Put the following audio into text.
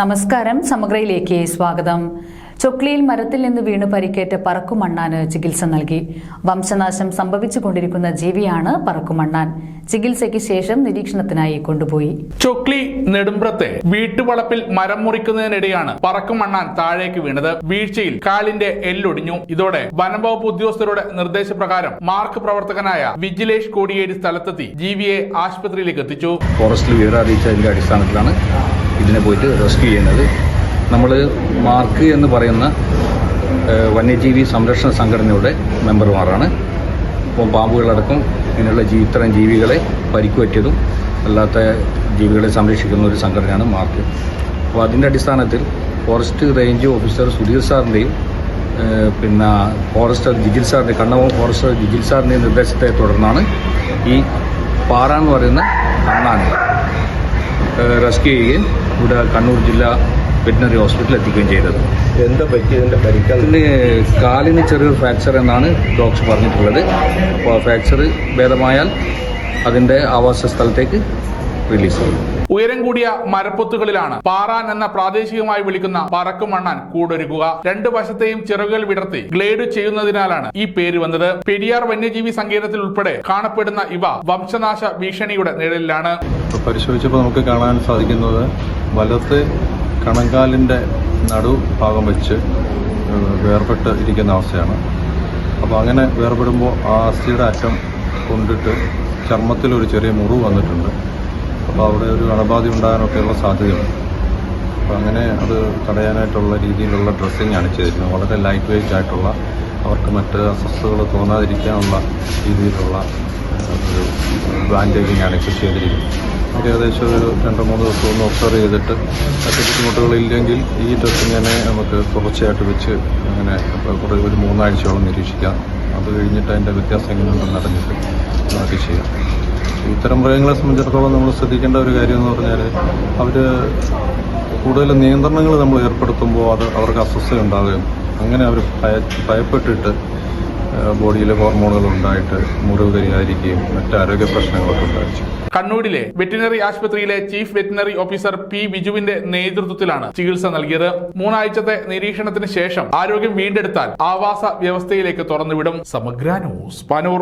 നമസ്കാരം സമഗ്രയിലേക്ക് സ്വാഗതം. ചൊക്ലിയിൽ മരത്തിൽ നിന്ന് വീണ് പരിക്കേറ്റ പറക്കുമണ്ണാന് ചികിത്സ നൽകി. വംശനാശം സംഭവിച്ചുകൊണ്ടിരിക്കുന്ന ജീവിയാണ് പറക്കുമണ്ണാൻ. ചികിത്സയ്ക്ക് ശേഷം നിരീക്ഷണത്തിനായി കൊണ്ടുപോയി. ചൊക്ലി നെടുമ്പ്രത്തെ വീട്ടുവളപ്പിൽ മരം മുറിക്കുന്നതിനിടെയാണ് പറക്കുമണ്ണാൻ താഴേക്ക് വീണത്. വീഴ്ചയിൽ കാലിന്റെ എല്ലൊടിഞ്ഞു. ഇതോടെ വനംവകുപ്പ് ഉദ്യോഗസ്ഥരുടെ നിർദ്ദേശപ്രകാരം മാർക്ക് പ്രവർത്തകനായ വിജിലേഷ് കോടിയേരി സ്ഥലത്തെത്തി. ജീവിയെ ആശുപത്രിയിലേക്ക് എത്തിച്ചു. ഫോറസ്റ്റിൽ വിവരം അറിയിച്ചതിന്റെ അടിസ്ഥാനത്തിലാണ് ഇതിനെ പോയിട്ട് റെസ്ക്യൂ ചെയ്യുന്നത്. നമ്മൾ മാർക്ക് എന്ന് പറയുന്ന വന്യജീവി സംരക്ഷണ സംഘടനയുടെ മെമ്പർമാരാണ്. അപ്പം പാമ്പുകളടക്കം ഇങ്ങനെയുള്ള ജീ ഇത്തരം ജീവികളെ പരിക്കുപറ്റിയതും അല്ലാത്ത ജീവികളെ സംരക്ഷിക്കുന്ന ഒരു സംഘടനയാണ് മാർക്ക്. അപ്പോൾ അതിന്റെ അടിസ്ഥാനത്തിൽ ഫോറസ്റ്റ് റേഞ്ച് ഓഫീസർ സുധീർ സാറിന്റെയും പിന്നെ ഫോറസ്റ്റർ ജിജിൽ സാറിന്റെ കണ്ണവം ഫോറസ്റ്റർ ജിജിൽ സാറിന്റെയും നിർദ്ദേശത്തെ തുടർന്നാണ് ഈ പാറ എന്ന് പറയുന്ന അണ്ണാനെ. റെസ്ക്യൂ ചെയ്യുകയും ഇവിടെ കണ്ണൂർ ജില്ലാ വെറ്റിനറി ഹോസ്പിറ്റലിൽ എത്തിക്കുകയും ചെയ്തത്. എന്താ പറ്റിയതിന്റെ പരിക്കൽ അതിന് കാലിന് ചെറിയൊരു ഫ്രാക്ചർ എന്നാണ് ഡോക്ടർ പറഞ്ഞിട്ടുള്ളത്. അപ്പോൾ ഫ്രാക്ചർ ഭേദമായാൽ അതിന്റെ ആവാസ സ്ഥലത്തേക്ക് റിലീസ് ചെയ്യും ഉയരം കൂടിയ മരപ്പൊത്തുകളിലാണ് പാറാൻ എന്ന പ്രാദേശികമായി വിളിക്കുന്ന പറക്കുമണ്ണാൻ കൂടൊരുക്കുക രണ്ടു വശത്തെയും ചിറകുകൾ വിടർത്തി ഗ്ലേഡ് ചെയ്യുന്നതിനാലാണ് ഈ പേര് വന്നത്. പെരിയാർ വന്യജീവി സങ്കേതത്തിൽ ഉൾപ്പെടെ കാണപ്പെടുന്ന ഇവ വംശനാശ ഭീഷണിയുടെ നിഴലിലാണ്. പരിശോധിച്ചപ്പോൾ നമുക്ക് കാണാൻ സാധിക്കുന്നത് വലത്തെ കണങ്കാലിന്റെ നടു ഭാഗം വെച്ച് വേർപെട്ട് ഇരിക്കുന്ന അവസ്ഥയാണ്. അപ്പോൾ അങ്ങനെ വേർപെടുമ്പോൾ ആ അസ്ഥിയുടെ അറ്റം കൊണ്ടിട്ട് ചർമ്മത്തിൽ ഒരു ചെറിയ മുറിവ് വന്നിട്ടുണ്ട്. അപ്പോൾ അവിടെ ഒരു അണബാധ ഉണ്ടാകാനൊക്കെയുള്ള സാധ്യതയുണ്ട്. അപ്പോൾ അങ്ങനെ അത് തടയാനായിട്ടുള്ള രീതിയിലുള്ള ഡ്രസ്സിങ് ആണ് ചെയ്തിരിക്കുന്നത് വളരെ ലൈറ്റ് വെയിറ്റ് ആയിട്ടുള്ള അവർക്ക് മറ്റ് അസ്വസ്ഥതകൾ തോന്നാതിരിക്കാനുള്ള രീതിയിലുള്ള ഒരു ബാൻഡേജിങ് ആണ് ഇപ്പോൾ ചെയ്തിരിക്കുന്നത്. ഏകദേശം ഒരു രണ്ടോ മൂന്ന് ദിവസം ഒന്ന് ഒബ്സർവ് ചെയ്തിട്ട് മറ്റ് ബുദ്ധിമുട്ടുകളില്ലെങ്കിൽ ഈ ഡ്രസ്സിങ് തന്നെ നമുക്ക് തുടർച്ചയായിട്ട് വെച്ച് അങ്ങനെ കുറേ ഒരു മൂന്നാഴ്ചയോളം നിരീക്ഷിക്കാം. അത് കഴിഞ്ഞിട്ട് അതിന്റെ വ്യത്യാസം എങ്ങനെയുണ്ടെന്ന് അറിഞ്ഞിട്ട് ബാക്കി ചെയ്യാം. ഇത്തരം മൃഗങ്ങളെ സംബന്ധിച്ചിടത്തോളം നമ്മൾ ശ്രദ്ധിക്കേണ്ട ഒരു കാര്യം എന്ന് പറഞ്ഞാൽ അവർ കൂടുതൽ നിയന്ത്രണങ്ങൾ നമ്മൾ ഏർപ്പെടുത്തുമ്പോൾ അത് അവർക്ക് അസ്വസ്ഥത ഉണ്ടാവുകയും അങ്ങനെ അവർ ഭയ ഭയപ്പെട്ടിട്ട് ബോഡിയിലെ ഹോർമോണുകൾ ഉണ്ടായിട്ട് മുറിവ് കരിയാതിരിക്കുകയും മറ്റ് ആരോഗ്യ പ്രശ്നങ്ങളൊക്കെ ഉണ്ടായിരിക്കും കണ്ണൂരിലെ വെറ്റിനറി ആശുപത്രിയിലെ ചീഫ് വെറ്റിനറി ഓഫീസർ പി ബിജുവിന്റെ നേതൃത്വത്തിലാണ് ചികിത്സ നൽകിയത്. മൂന്നാഴ്ചത്തെ നിരീക്ഷണത്തിന് ശേഷം ആരോഗ്യം വീണ്ടെടുത്താൽ ആവാസ വ്യവസ്ഥയിലേക്ക് തുറന്നുവിടും. സമഗ്ര ന്യൂസ് പനൂർ.